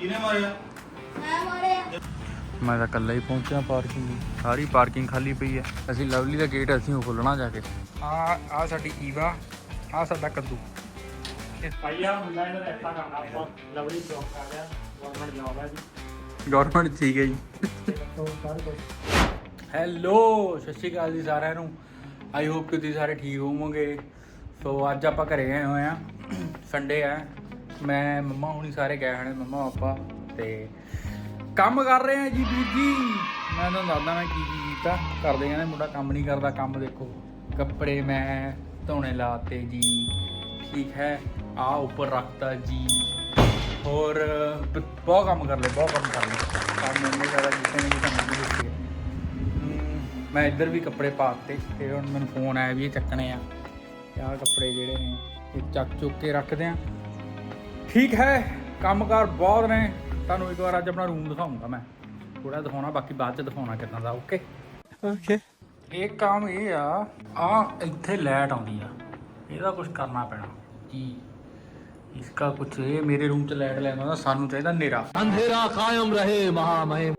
ਇਹਨੇ ਮਾਰਿਆ। ਮੈਂ ਮਾਰਿਆ। ਮੈਂ ਤਾਂ ਇਕੱਲਾ ਹੀ ਪਹੁੰਚਿਆ ਪਾਰਕਿੰਗ ਸਾਰੀ ਪਾਰਕਿੰਗ ਖਾਲੀ ਪਈ ਹੈ। ਅਸੀਂ ਲਵਲੀ ਦਾ ਗੇਟ ਅਸੀਂ ਉਹ ਖੋਲਣਾ ਜਾ ਕੇ। ਆ ਆ ਸਾਡੀ ਈਵਾ ਆ ਸਾਡਾ ਕੱਦੂ। ਭਾਈਆ ਮੁੰਡਾ ਇਹਨਾਂ ਦਾ ਐਸਾ ਕਰਨਾ ਆਪਾਂ। ਲਵਲੀ ਚੌਕ ਕਰ ਲਿਆ ਗਵਰਨਮੈਂਟ ਜੌਬ ਹੈ ਜੀ। ਗਵਰਨਮੈਂਟ ਠੀਕ ਹੈ ਜੀ। ਤੋਂ ਹੈਲੋ ਸਤਿ ਸ਼੍ਰੀ ਅਕਾਲ ਜੀ ਸਾਰਿਆਂ ਨੂੰ। ਆਈ ਹੋਪ ਕਿ ਤੁਸੀਂ ਸਾਰੇ ਠੀਕ ਹੋਵੋਗੇ। ਸੋ ਅੱਜ ਆਪਾਂ ਘਰੇ ਆਏ ਹੋਏ ਆ ਸੰਡੇ ਆ। ਮੈਂ, ਮੰਮਾ ਹੁਣੀ ਸਾਰੇ ਗਏ ਹਨ ਮੰਮਾ, ਪਾਪਾ ਤੇ ਕੰਮ ਕਰ ਰਹੇ ਆ ਜੀ ਵੀਰ ਜੀ। ਮੈਂ ਤੁਹਾਨੂੰ ਦੱਸਦਾ ਮੈਂ ਕੀ ਕੀ ਕੀਤਾ। ਕਰਦੇ ਕਹਿੰਦੇ ਮੁੰਡਾ ਕੰਮ ਨਹੀਂ ਕਰਦਾ, ਕੰਮ ਦੇਖੋ। ਕੱਪੜੇ ਮੈਂ ਧੋਣੇ ਲਾਤੇ ਜੀ। ਠੀਕ ਹੈ ਆ ਉੱਪਰ ਰੱਖਤਾ ਜੀ। ਹੋਰ ਬਹੁਤ ਕੰਮ ਕਰ ਲਏ, ਬਹੁਤ ਕੰਮ ਕਰ ਲਏ। ਕੰਮ ਇੰਨੇ ਜ਼ਿਆਦਾ ਕੀਤੇ ਨੇ ਕਿ ਤੁਹਾਨੂੰ ਨਹੀਂ ਦੱਸੀ ਮੈਂ ਇੱਧਰ ਵੀ ਕੱਪੜੇ ਪਾਤੇ ਤੇ ਹੁਣ ਮੈਨੂੰ ਫੋਨ ਆਇਆ ਵੀ ਇਹ ਚੱਕਣੇ ਆ। ਤੇ ਆਹ ਕੱਪੜੇ ਜਿਹੜੇ ਨੇ ਇਹ ਚੱਕ ਚੁੱਕ ਕੇ ਰੱਖਦੇ ਆ ਠੀਕ ਹੈ ਕੰਮਕਾਰ ਬਹੁਤ ਨੇ ਤੁਹਾਨੂੰ ਇੱਕ ਵਾਰ ਅੱਜ ਆਪਣਾ ਰੂਮ ਦਿਖਾਉਂਗਾ ਮੈਂ ਥੋੜਾ ਦਿਖਾਉਣਾ ਬਾਕੀ ਬਾਅਦ ਚ ਦਿਖਾਉਣਾ ਕਿੱਦਾਂ ਦਾ ਓਕੇ ਓਕੇ ਇਹ ਕੰਮ ਇਹ ਆ ਆ ਇੱਥੇ ਲਾਈਟ ਆਉਂਦੀ ਆ ਇਹਦਾ ਕੁਝ ਕਰਨਾ ਪੈਣਾ ਜੀ ਇਸਕਾ ਕੁਝ ਇਹ ਮੇਰੇ ਰੂਮ ਚ ਲਾਈਟ ਲੈਣਾ ਹੁੰਦਾ ਸਾਨੂੰ ਚਾਹੀਦਾ ਹਨੇਰਾ अंधेरा कायम रहे महामहिम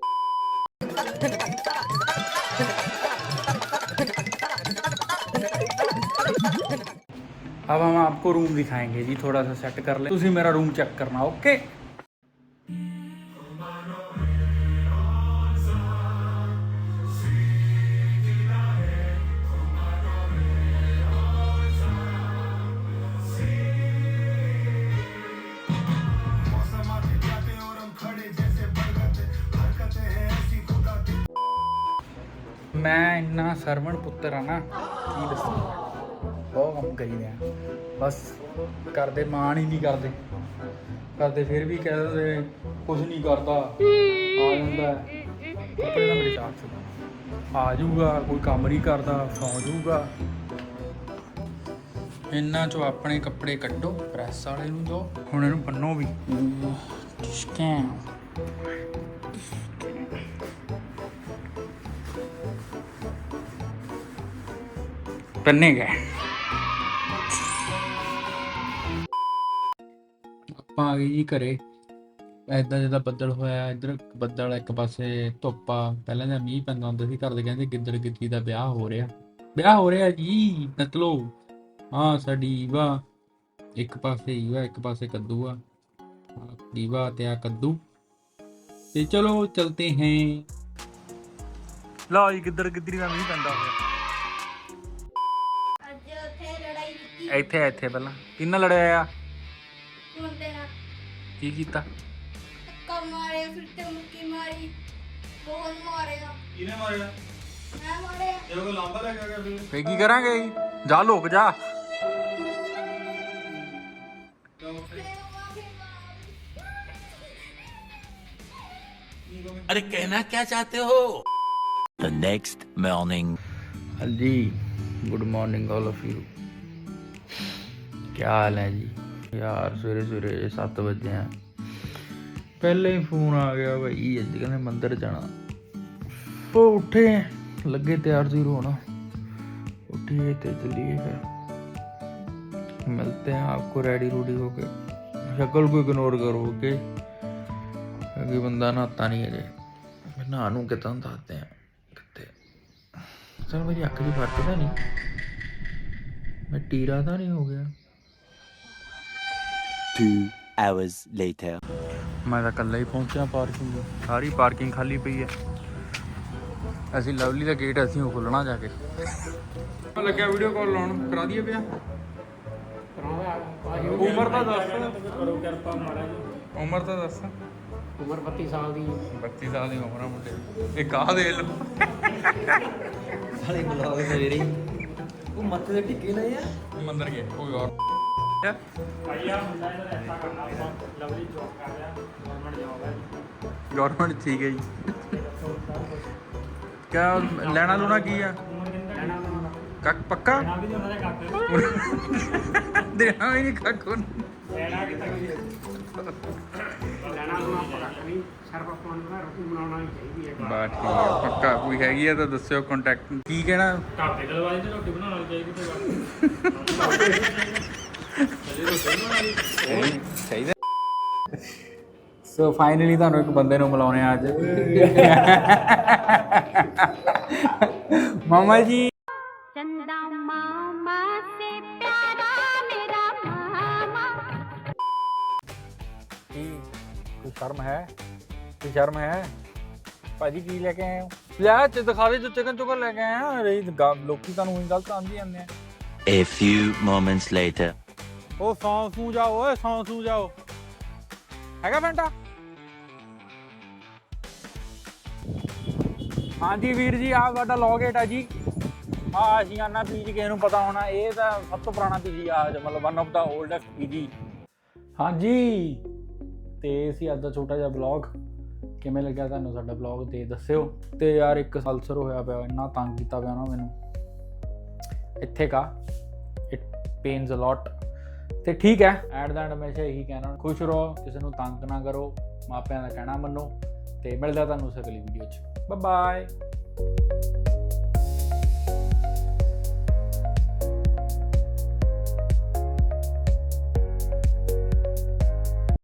अब हम आपको रूम दिखाएँगे जी, थोड़ा सा सेट कर ले। तुम मेरा रूम चेक करना ओके मैं इन्ना सरवण पुत्र हाँ ना, की दसा ਬਹੁਤ ਕੰਮ ਕਰੀਦੇ ਆ। ਬਸ ਕਰਦੇ ਮਾਣ ਹੀ ਨਹੀਂ ਕਰਦੇ। ਕਰਦੇ ਫਿਰ ਵੀ ਕਹਿ ਦਿੰਦੇ ਕੁਝ ਨਹੀਂ ਕਰਦਾ। ਆ ਜਾਂਦਾ ਕੱਪੜੇ ਦਾ ਮੇਰੇ ਚਾਰਜ ਆ ਜਾਊਗਾ, ਕੋਈ ਕੰਮ ਨਹੀਂ ਕਰਦਾ, ਸੌ ਜਾਊਗਾ। ਇਹਨਾਂ ਚੋਂ ਆਪਣੇ ਕੱਪੜੇ ਕੱਢੋ, ਪ੍ਰੈਸ ਵਾਲੇ ਨੂੰ ਦੋ, ਹੁਣ ਇਹਨੂੰ ਬੰਨੋ ਵੀ। ਸਕੈਨ ਬੰਨੇ ਗਏ। ਗਏ ਜੀ ਘਰੇ। ਐਦਾਂ ਜਿੱਦਾਂ ਬੱਦਲ ਹੋਇਆ ਇੱਧਰ ਬੱਦਲ ਇੱਕ ਪਾਸੇ ਧੁੱਪ ਆ। ਪਹਿਲਾਂ ਤਾਂ ਮੀਂਹ ਪੈਂਦਾ ਹੁੰਦਾ ਸੀ ਘਰ ਦੇ ਕਹਿੰਦੇ ਗਿੱਦੜ ਗਿੱਦੀ ਦਾ ਵਿਆਹ ਹੋ ਰਿਹਾ। ਵਿਆਹ ਹੋ ਰਿਹਾ ਜੀ ਨਤਲੋ। ਹਾਂ ਸਾਡੀ ਈਵਾ। ਇੱਕ ਪਾਸੇ ਈਵਾ ਇੱਕ ਪਾਸੇ ਕੱਦੂ ਆ। ਈਵਾ ਤੇ ਆ ਕੱਦੂ। ਤੇ ਚਲੋ ਚਲਤੇ ਹੈ। ਲਓ ਜੀ ਗਿੱਦੜ ਗਿੱਦਰੀ ਦਾ ਮੀਂਹ ਪੈਂਦਾ ਹੋਇਆ। ਅੱਜ ਉੱਥੇ ਲੜਾਈ ਕੀਤੀ। ਇੱਥੇ ਇੱਥੇ ਪਹਿਲਾਂ। ਕਿੰਨਾ ਲੜਿਆ ਆ? ਕੀ ਕੀਤਾ ਧੱਕਾ ਮਾਰਿਆ ਫਿਰ ਤੇ ਮੁੱਕੀ ਮਾਰੀ ਬਹੁਤ ਮਾਰਿਆ ਇਹਨੇ ਮਾਰਿਆ ਮੈਂ ਮਾਰਿਆ ਜੇ ਕੋਈ ਲਾਂਬਾ ਲੈ ਕੇ ਆ ਗਿਆ ਫਿਰ ਫੇ ਕੀ ਕਰਾਂਗੇ ਜਾ ਲੋਕ ਜਾ ਫਿਰ ਮਾਫੀ ਮਾਰੀ अरे कहना क्या चाहते हो The next morning ਹਾਂਜੀ good morning all of you ਕੀ ਹਾਲ ਹੈ ਜੀ ਯਾਰ ਸਵੇਰੇ ਸਵੇਰੇ 7 ਵਜੇ ਆ। ਪਹਿਲੇ ਹੀ ਫੋਨ ਆ ਗਿਆ ਭਾਈ ਅੱਜ ਕਹਿੰਦੇ ਮੰਦਰ ਜਾਣਾ। ਉਹ ਉੱਠੇ ਲੱਗੇ ਤਿਆਰ ਜ਼ਰੂਰ ਹੋਣਾ। ਉੱਠੇ ਤੇ ਚਲੀਏ ਫਿਰ। ਮਿਲਤੇ ਹਾਂ ਆਪਕੋ ਰੈਡੀ ਰੂਡੀ ਹੋ ਕੇ। ਸ਼ਕਲ ਕੋ ਇਗਨੋਰ ਕਰੋ ਓਕੇ ਅਗੇ ਬੰਦਾ ਨਹਾਤਾ ਨਹੀਂ ਅਜੇ ਮੈਂ ਨਹਾ ਨੂੰ ਕਿਤਾਂ ਦੱਸਦੇ ਆ ਕਿੱਥੇ? ਚਲ ਮੇਰੀ ਅੱਖ ਦੀ ਫ਼ਰਕ ਤਾਂ ਨਹੀਂ। ਮੈਂ ਟੀਰਾ ਤਾਂ ਨਹੀਂ ਹੋ ਗਿਆ। Two hours later. ਮੈਂ ਤਾਂ ਇਕੱਲਾ ਹੀ ਪਹੁੰਚਿਆ ਪਾਰਕਿੰਗ ਸਾਰੀ ਪਾਰਕਿੰਗ ਖਾਲੀ ਪਈ ਹੈ। ਅਸੀਂ ਲਵਲੀ ਦਾ ਗੇਟ ਅਸੀਂ ਉਹ ਖੋਲਣਾ ਜਾ ਕੇ। ਲੱਗਿਆ ਵੀਡੀਓ ਕਾਲ ਲਾਉਣ। ਕਰਾ ਦਈਏ ਪਿਆ? ਉਮਰ ਤਾਂ ਦੱਸ। ਕਰੋ ਕਿਰਪਾ ਮਾਰਾ ਜੀ ਉਮਰ ਤਾਂ ਦੱਸ। ਉਮਰ 32 ਸਾਲ ਦੀ। 32 ਸਾਲ ਦੀ ਉਮਰ ਆ ਮੁੰਡੇ ਦੀ। ਇਹ ਕਾਹ ਦੇ ਲੋ ਸਾਲੇ ਬੁਲਾਵੇ ਸਵੇਰੇ ਉਹ ਮੱਥੇ ਤੇ ਟਿੱਕੇ ਨਾ ਯਾਰ ਮੰਦਰ ਗਏ। ਕੋਈ ਹੋਰ। ਭਾਈਆ ਮੁੰਡਾ ਇਹਨਾਂ ਐਸਾ ਕਰਨਾ ਆਪਾਂ ਲਵਲੀ ਚੌਕ ਕਰ ਲਿਆ ਗਵਰਨਮੈਂਟ ਜੌਬ ਹੈ ਗਵਰਨਮੈਂਟ ਠੀਕ ਹੈ ਜੀ। ਕਿਆ, ਲੈਣਾ ਲੂਣਾ ਕੀ ਆ? ਲੈਣਾ ਕੱਕ ਪੱਕਾ? ਦਾ ਵੀ ਉਹਨਾਂ ਦੇ ਕੱਟ ਦੇਣਾ ਵੀ ਨਹੀਂ ਕੱਕ ਲੈਣਾ ਕਿਤਾ ਕਿ ਲੈਣਾ ਉਹਨਾਂ। ਆਪਾਂ ਨਹੀਂ ਸਰਵ ਆਪਾਂ ਨੂੰ ਰੋਟੀ ਬਣਾਉਣਾ ਚਾਹੀਦੀ ਹੈ ਬਾ ਠੀਕ ਆ, ਪੱਕਾ ਕੋਈ ਹੈਗੀ ਆ ਤਾਂ ਦੱਸਿਓ ਕੰਟੈਕਟ ਕੀ ਕਹਿਣਾ? ਘਰ ਦੇ ਦਲਵਾਜ਼ੇ ਤੇ ਰੋਟੀ ਬਣਾਉਣੀ ਚਾਹੀਦੀ ਤੇ ਸੋ ਫਾਈਨਲੀ ਤੁਹਾਨੂੰ ਇੱਕ ਬੰਦੇ ਨੂੰ ਮਿਲਾਉਣੇ ਆ ਅੱਜ। ਮਾਮਾ ਜੀ। ਚੰਦਾ ਮਾਮਾ ਸੇ ਪਿਆਰਾ ਮੇਰਾ ਮਾਮਾ ਕੀ? ਕੋਈ ਸ਼ਰਮ ਹੈ? ਕੋਈ ਸ਼ਰਮ ਹੈ? ਭਾਜੀ, ਕੀ ਲੈ ਕੇ ਆਏ ਹੋ? ਲੈ ਦਿਖਾ ਦੇ ਜੋ ਚਿਕਨ ਚੁਕਨ ਲੈ ਕੇ ਆਏ ਆ। ਲੋਕੀ ਤੁਹਾਨੂੰ ਉਹੀ ਗਲਤ ਆਂਦੀ ਜਾਂਦੇ ਆ। A few moments later ਉਹ ਸੌਂ ਸੂ ਜਾਓ ਓਏ ਸੌਂ ਸੂ ਜਾਓ ਹੈਗਾ ਫੈਂਟਾ? ਹਾਂਜੀ ਵੀਰ ਜੀ, ਆਹ ਸਾਡਾ ਲੌਗੇਟ ਆ ਜੀ। ਆ ਆਸ਼ੀਆਨਾ ਪੀਜੀ ਕਿਸੇ ਨੂੰ ਪਤਾ ਹੋਣਾ, ਇਹ ਤਾਂ ਸਭ ਤੋਂ ਪੁਰਾਣਾ ਪੀਜੀ ਆ ਮਤਲਬ one of the oldest PG ਹਾਂਜੀ, ਤੇ ਅਸੀਂ ਅੱਜ ਦਾ ਛੋਟਾ ਜਿਹਾ ਬਲੌਗ ਕਿਵੇਂ ਲੱਗਿਆ ਤੁਹਾਨੂੰ ਸਾਡਾ ਬਲੌਗ ਤੇ ਦੱਸਿਓ। ਤੇ ਯਾਰ ਇੱਕ ਸਲਸਰ ਹੋਇਆ ਪਿਆ, ਇੰਨਾ ਤੰਗ ਕੀਤਾ ਪਿਆ ਨਾ ਮੈਨੂੰ। ਇੱਥੇ ਕਾ ਇਟ ਪੇਨਸ ਅ ਲੋਟ ਤੇ ਠੀਕ ਹੈ। ਐਟ ਦਾ ਐਂਡ ਹਮੇਸ਼ਾ ਇਹੀ ਕਹਿਣਾ, ਖੁਸ਼ ਰਹੋ, ਕਿਸੇ ਨੂੰ ਤੰਗ ਨਾ ਕਰੋ, ਮਾਪਿਆਂ ਦਾ ਕਹਿਣਾ ਮੰਨੋ ਤੇ ਮਿਲਦਾ ਤੁਹਾਨੂੰ ਅਗਲੀ ਵੀਡੀਓ 'ਚ। Bye bye